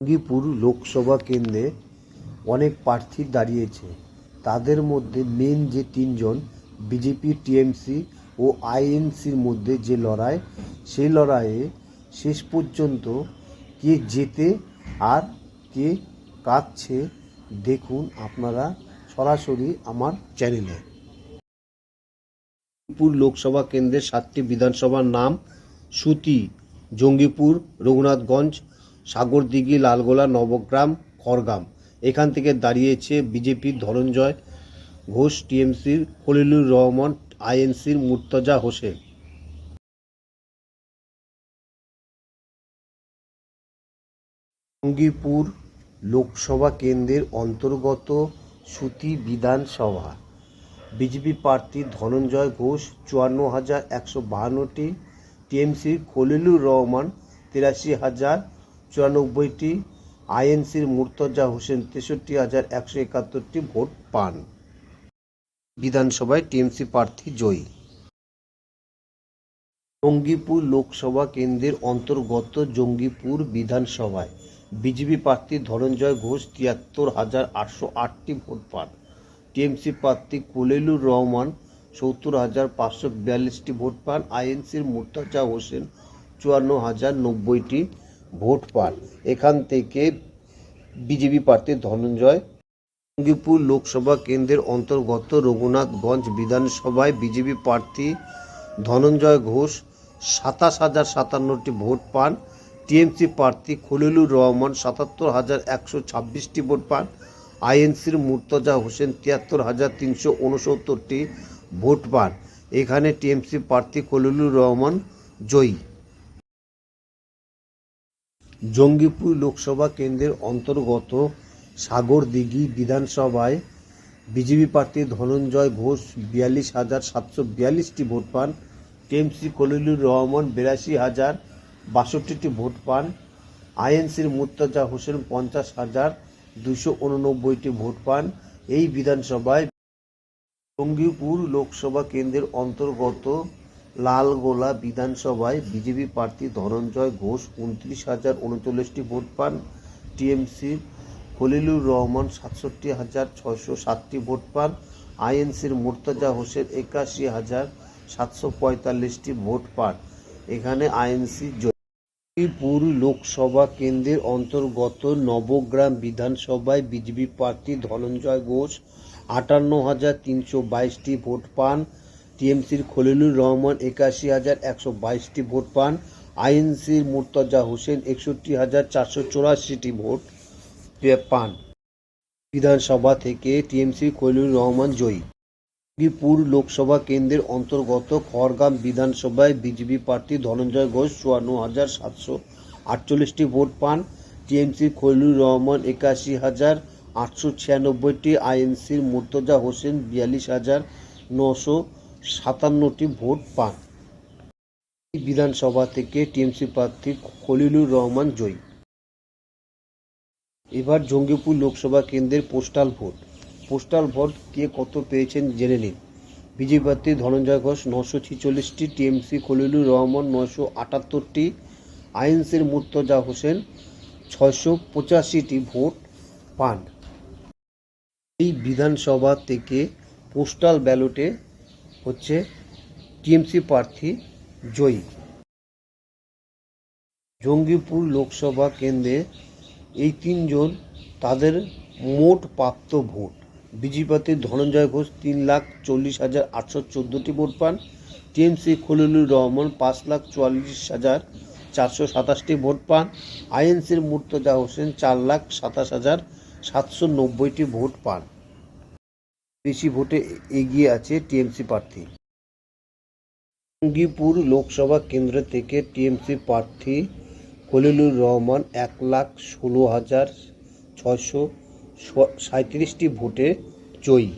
জঙ্গিপুর লোকসভা কেন্দ্রে অনেক প্রার্থী দাঁড়িয়েছে। তাদের মধ্যে মেন যে তিনজন বিজেপি টিএমসি ও আইএনসির মধ্যে যে লড়াই, সেই লড়াইয়ে শেষ পর্যন্ত কে জেতে আর কে কাঁদছে দেখুন আপনারা সরাসরি আমার চ্যানেলে জঙ্গিপুর লোকসভা কেন্দ্রের সাতটি বিধানসভার নাম, সুতি, জঙ্গিপুর, রঘুনাথগঞ্জ সাগরদিঘি, লালগোলা, নবগ্রাম, খড়গাম। এখান থেকে দাঁড়িয়েছে বিজেপির ধনঞ্জয় ঘোষ, টিএমসির খলিলুর রহমান, আইএনসির মুর্তজা হোসেন। জঙ্গিপুর লোকসভা কেন্দ্রের অন্তর্গত সুতি বিধানসভা। বিজেপি প্রার্থী ধনঞ্জয় ঘোষ চুয়ান্ন হাজার একশো বাহান্নটি, টিএমসির খলিলুর রহমান তিরাশি হাজার চুরানব্বইটি আইএনসির মুর্তজা হোসেন তেষট্টি হাজার একশো একাত্তরটি ভোট পান। বিধানসভায় টিএমসি প্রার্থী জয়ী। জঙ্গিপুর লোকসভা কেন্দ্রের অন্তর্গত জঙ্গিপুর বিধানসভায় বিজেপি প্রার্থী ধনঞ্জয় ঘোষ তিয়াত্তর হাজার আটশো আটটি ভোট পান। টিএমসি প্রার্থী কোলেলুর রহমান সত্তর হাজার পাঁচশো বিয়াল্লিশটি ভোট পান। আইএনসির মুর্তজা হোসেন চুয়ান্ন হাজার নব্বইটি ভোট পান। এখান থেকে বিজেপি প্রার্থী ধনঞ্জয় জঙ্গিপুর লোকসভা কেন্দ্রের অন্তর্গত রঘুনাথগঞ্জ বিধানসভায় বিজেপি প্রার্থী ধনঞ্জয় ঘোষ সাতাশ হাজার সাতান্নটি ভোট পান। টিএমসি প্রার্থী খলিলুর রহমান সাতাত্তর হাজার একশো ছাব্বিশটি ভোট পান। আইএনসির মুর্তজা হোসেন তিয়াত্তর হাজার তিনশো উনসত্তরটি ভোট পান। এখানে টিএমসি প্রার্থী খলিলুর রহমান জয়ী। জঙ্গিপুর লোকসভা কেন্দ্রের অন্তর্গত সাগরদিঘি বিধানসভায় বিজেপি প্রার্থী ধনঞ্জয় ঘোষ বিয়াল্লিশ হাজার সাতশো বিয়াল্লিশটি ভোট পান। টিএমসি কলিলুর রহমান বিরাশি হাজার বাষট্টিটি ভোট পান। আইএনসির মুর্তজা হোসেন পঞ্চাশ হাজার দুশো উননব্বইটি ভোট পান। এই বিধানসভায় জঙ্গিপুর লোকসভা কেন্দ্রের অন্তর্গত লালগোলা বিধানসভায় বিজেপি প্রার্থী ধনঞ্জয় ঘোষ উনত্রিশ হাজার উনচল্লিশটি ভোট পান। টিএমসির খলিলুর রহমান সাতষট্টি হাজার ছয়শো সাতটি ভোট পান। আইএনসির মুর্তজা হোসেন একাশি হাজার সাতশো পঁয়তাল্লিশটি ভোট পান। এখানে আইএনসি জয়পুর লোকসভা কেন্দ্রের অন্তর্গত নবগ্রাম বিধানসভায় বিজেপি প্রার্থী ধনঞ্জয় ঘোষ আটান্ন হাজার তিনশো বাইশটি ভোট পান। টিএমসির খলিলুর রহমান একাশি হাজার একশো বাইশটি ভোট পান। আইএনসির মুর্তজা হোসেন একষট্টি হাজার চারশো চৌরাশিটি ভোট পান। বিধানসভা থেকে টিএমসির খলিলুর রহমান জয়ী। জঙ্গিপুর লোকসভা কেন্দ্রের অন্তর্গত খড়গাম বিধানসভায় বিজেপি প্রার্থী ধনঞ্জয় ঘোষ চুয়ান্ন হাজার সাতশো আটচল্লিশটি ভোট পান। টিএমসির খলিলুর রহমান একাশি হাজার আটশো ছিয়ানব্বইটি, আইএনসির মুর্তজা হোসেন বিয়াল্লিশ হাজার নশো সাতান্নটি ভোট পান। বিধানসভা থেকে টিএমসি প্রার্থী খলিলুর রহমান জয়ী। এবার জঙ্গিপুর লোকসভা কেন্দ্রের পোস্টাল ভোট। পোস্টাল ভোট কে কত পেয়েছেন জেনে নিন। বিজেপি প্রার্থী ধনঞ্জয় ঘোষ নশো ছিচল্লিশটি, টিএমসি খলিলুর রহমান নশো আটাত্তরটি, আইএনসির মুর্তজা হোসেন ছয়শো পঁচাশিটি ভোট পান। এই বিধানসভা থেকে পোস্টাল ব্যালটে হচ্ছে টিএমসি প্রার্থী জয়ী। জঙ্গিপুর লোকসভা কেন্দ্রে এই তিনজন তাদের মোট প্রাপ্ত ভোট। বিজেপিতে ধনঞ্জয় ঘোষ তিন লাখ চল্লিশ হাজার আটশো চোদ্দোটি ভোট পান। টিএমসি খলিলুর রহমান পাঁচ লাখ চুয়াল্লিশ হাজার চারশো সাতাশটি ভোট পান। আইএনসির মুর্তজা হোসেন চার লাখ সাতাশ হাজার সাতশো নব্বইটি ভোট পান। বেশি ভোটে এগিয়ে আছে টিএমসি প্রার্থী। জঙ্গিপুর লোকসভা কেন্দ্র থেকে টিএমসি প্রার্থী খলিলুর রহমান এক লাখ ষোলো হাজার ছশো সাঁত্রিশটি ভোটে জয়ী।